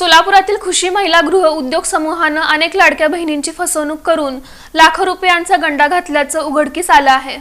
सोलापुरातील खुशी महिला गृह उद्योग समूहानं अनेक लाडक्या बहिणींची फसवणूक करून लाखो रुपयांचा गंडा घातल्याचं उघडकीस आलं आहे.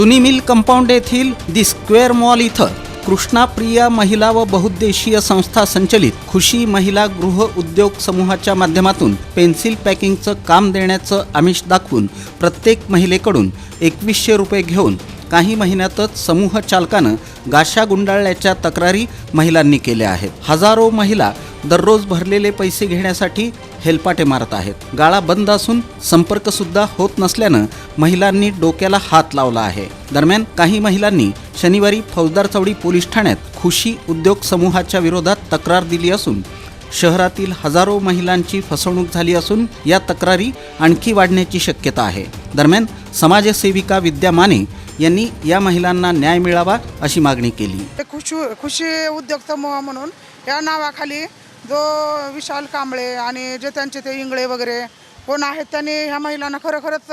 जुनी मिल कंपाऊंड येथील दि स्क्वेअर मॉल इथं कृष्णाप्रिया महिला व बहुद्देशीय संस्था संचलित खुशी महिला गृह उद्योग समूहाच्या माध्यमातून पेन्सिल पॅकिंगचं काम देण्याचं आमिष दाखवून प्रत्येक महिलेकडून एकवीसशे रुपये घेऊन काही महिन्यातच समूह चालकानं गाशा गुंडाळल्याच्या तक्रारी महिलांनी केल्या आहेत. हजारो महिला दररोज भरलेले पैसे घेण्यासाठी हेलपाटे मारत आहेत. गाळा बंद असून संपर्कसुद्धा होत नसल्यानं महिलांनी डोक्याला हात लावला आहे. दरम्यान काही महिलांनी शनिवारी फौजदार चौडी पोलीस ठाण्यात खुशी उद्योग समूहाच्या विरोधात तक्रार दिली असून शहरातील हजारो महिलांची फसवणूक झाली असून या तक्रारी आणखी वाढण्याची शक्यता आहे. दरम्यान समाजसेविका विद्या माने यांनी या महिलांना न्याय मिळावा अशी मागणी केली. खुशी खुशी उद्योग समूह म्हणून या नावाखाली जो विशाल कांबळे आणि जे त्यांचे ते इंगळे वगैरे कोण आहेत त्यांनी ह्या महिलांना खरोखरच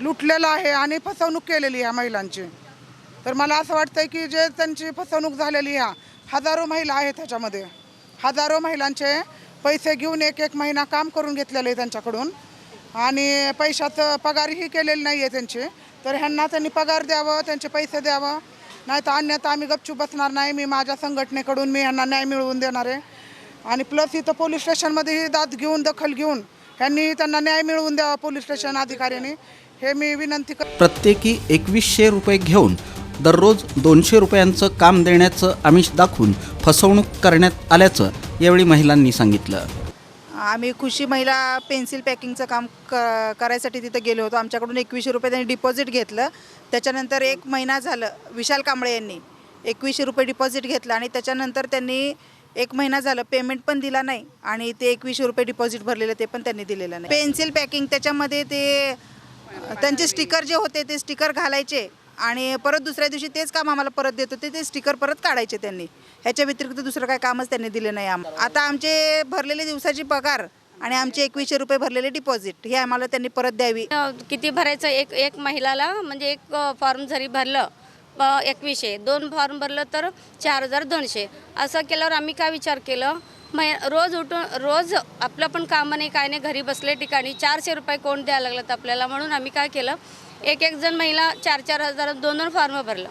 लुटलेलं आहे आणि फसवणूक केलेली आहे महिलांची. तर मला असं वाटतंय की जे त्यांची फसवणूक झालेली ह्या हजारो महिला आहेत ह्याच्यामध्ये हजारो महिलांचे पैसे घेऊन एक एक महिना काम करून घेतलेलं आहे त्यांच्याकडून. आणि पैशाचं पगारही केलेली नाही आहे त्यांची. तर ह्यांना त्यांनी पगार द्यावं त्यांचे पैसे द्यावं. नाही तर अन्यथा आम्ही गपचूप बसणार नाही मी माझ्या संघटनेकडून मी ह्यांना न्याय मिळवून देणार आहे. आणि प्लस इथं पोलीस स्टेशनमध्येही दाद घेऊन दखल घेऊन ह्यांनी त्यांना न्याय मिळवून द्यावा पोलीस स्टेशन अधिकाऱ्यांनी. हे मी विनंती कर प्रत्येकी एकवीसशे रुपये घेऊन दररोज दोनशे रुपयांचं काम देण्याचं आमिष दाखवून फसवणूक करण्यात आल्याचं यावेळी महिलांनी सांगितलं. आम्ही खुशी महिला पेन्सिल पॅकिंगचं काम क करायसाठी तिथं गेलो होतो. आमच्याकडून एकवीसशे रुपये त्यांनी डिपॉझिट घेतलं. त्याच्यानंतर एक महिना झालं विशाल कांबळे यांनी एकवीसशे रुपये डिपॉझिट घेतलं आणि त्याच्यानंतर त्यांनी एक महिना झालं पेमेंट पण दिला नाही आणि ते एकवीसशे रुपये डिपॉझिट भरलेलं ते पण त्यांनी दिलेलं नाही. पेन्सिल पॅकिंग त्याच्यामध्ये ते त्यांचे स्टिकर जे होते ते स्टिकर घालायचे आणि परत दुसऱ्या दिवशी तेच काम आम्हाला परत देत होते ते स्टिकर परत काढायचे त्यांनी. ह्याच्या व्यतिरिक्त दुसरं काय कामच त्यांनी दिले नाही आम आता आमचे भरलेले दिवसाची पगार आणि आमचे एकवीसशे रुपये भरलेले डिपॉझिट हे आम्हाला त्यांनी परत द्यावी. किती भरायचं एक एक महिलाला म्हणजे एक फॉर्म जरी भरलं एकवीसशे. दोन फॉर्म भरलं तर चार हजार दोनशे. असं केल्यावर आम्ही काय विचार केलं? मै रोज उठून रोज आपलं पण कामं नाही काय नाही घरी बसले ठिकाणी चारशे रुपये कोण द्यायला लागलं आपल्याला? म्हणून आम्ही काय केलं? एक एक जण महिला चार चार हजार दोन दोन फॉर्म भरलं.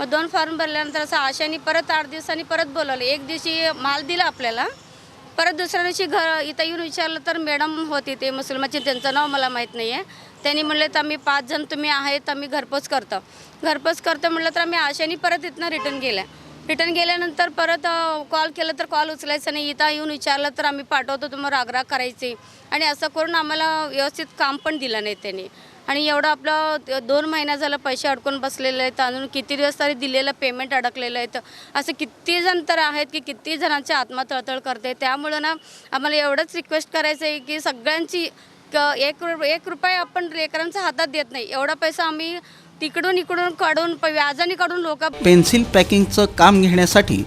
मग दोन फॉर्म भरल्यानंतर असं आशाने परत आठ दिवसांनी परत बोलवलं. एक दिवशी माल दिला आपल्याला. परत दुसऱ्या दिवशी घर इथं येऊन विचारलं तर मॅडम होती ते मुसलमानचे त्यांचं नाव मला माहीत नाही आहे त्यांनी म्हणले तर आम्ही पाच जण तुम्ही आहेत आम्ही घरपोच करतो. घरपोच करतो म्हटलं तर आम्ही आशाने परत इथनं रिटर्न गेल्या. रिटर्न गेल्यानंतर परत कॉल केलं तर कॉल उचलायचं नाही. इथं येऊन विचारलं तर आम्ही पाठवतो तुम्हाला आग्रह करायची. आणि असं करून आम्हाला व्यवस्थित काम पण दिलं नाही त्यांनी. आणि एवढं आपलं दोन महिना झालं पैसे अडकून बसलेले आहेत. अजून किती दिवस तरी दिलेलं पेमेंट अडकलेलं आहे. तर असं किती जण तर आहेत की किती जणांची आत्मा तळतळ करते. त्यामुळं ना आम्हाला एवढंच रिक्वेस्ट करायचं आहे की सगळ्यांची क एक रु एक रुपये आपण लेकरांच्या हातात देत नाही. एवढा पैसा आम्ही तिकडून इकडून काढून प- व्याजाने काढून लोक पेन्सिल पॅकिंगचं काम घेण्यासाठी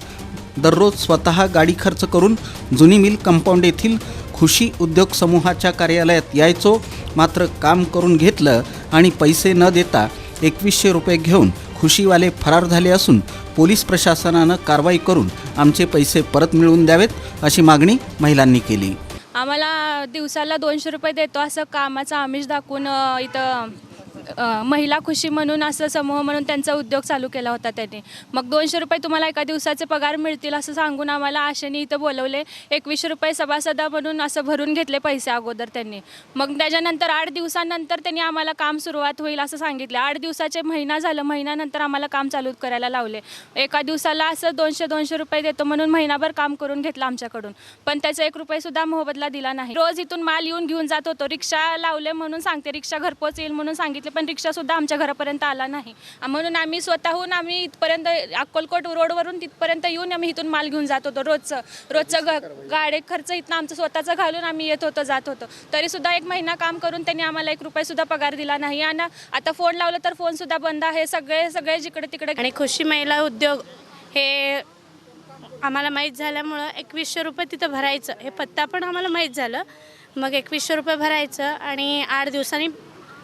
दररोज स्वतः गाडी खर्च करून जुनी मिल कंपाऊंड येथील खुशी उद्योग समूहाच्या कार्यालयात यायचो. मात्र काम करून घेतलं आणि पैसे न देता एकवीसशे रुपये घेऊन खुशीवाले फरार झाले असून पोलीस प्रशासनानं कारवाई करून आमचे पैसे परत मिळवून द्यावेत अशी मागणी महिलांनी केली. आम्हाला दिवसाला दोनशे रुपये देतो असं कामाचं आमिष दाखवून इथं महिला खुशी म्हणून असं समूह म्हणून त्यांचा उद्योग चालू केला होता त्यांनी. मग दोनशे रुपये तुम्हाला एका दिवसाचे पगार मिळतील असं सांगून आम्हाला आशेने इथं बोलवले. एकवीसशे रुपये सभासदा म्हणून असं भरून घेतले पैसे अगोदर त्यांनी. मग त्याच्यानंतर आठ दिवसानंतर त्यांनी आम्हाला काम सुरुवात होईल असं सांगितलं. आठ दिवसाचे महिना झालं महिन्यानंतर आम्हाला काम चालू करायला लावले. एका दिवसाला असं दोनशे दोनशे रुपये देतो म्हणून महिनाभर काम करून घेतलं आमच्याकडून. पण त्याचा एक रुपयेसुद्धा मोहबदला मोबदला दिला नाही. रोज इथून माल येऊन घेऊन जात होतो. रिक्षा लावले म्हणून सांगते. रिक्षा घरपोच येईल म्हणून सांगितले पण रिक्षासुद्धा आमच्या घरापर्यंत आला नाही. म्हणून आम्ही स्वतःहून आम्ही इथपर्यंत अक्कलकोट रोडवरून तिथपर्यंत येऊन आम्ही इथून माल घेऊन जात होतो रोजचं. रोजचं गाडे खर्च इथनं आमचं स्वतःचं घालून आम्ही येत होतो जात होतो. तरीसुद्धा एक महिना काम करून त्यांनी आम्हाला एक रुपयेसुद्धा पगार दिला नाही. आणि आता फोन लावलं तर फोनसुद्धा बंद आहे. सगळे सगळे जिकडे तिकडे आणि खुशी महिला उद्योग हे आम्हाला माहीत झाल्यामुळं एकवीसशे रुपये तिथं भरायचं. हे पत्ता पण आम्हाला माहीत झालं. मग एकवीसशे रुपये भरायचं आणि आठ दिवसांनी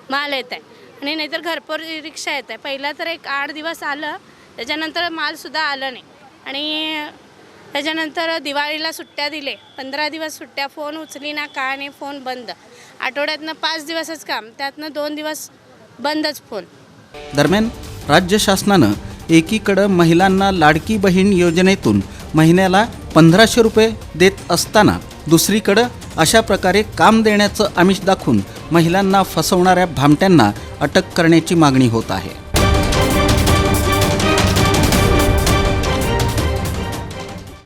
माल येत आहे. आणि नाहीतर घरपोर रिक्षा येत आहे. पहिला तर एक आठ दिवस आलं त्याच्यानंतर मालसुद्धा आलं नाही. आणि त्याच्यानंतर दिवाळीला सुट्ट्या दिले. पंधरा दिवस सुट्ट्या फोन उचली ना काय नाही फोन बंद. आठवड्यातनं पाच दिवसच काम त्यातनं दोन दिवस बंदच फोन. दरम्यान राज्य शासनानं एकीकडं महिलांना लाडकी बहीण योजनेतून महिन्याला पंधराशे रुपये देत असताना दुसरीकडं अशा प्रकारे काम देण्याचं आमिष दाखवून महिलांना फसवणाऱ्या भामट्यांना अटक करण्याची मागणी होत आहे.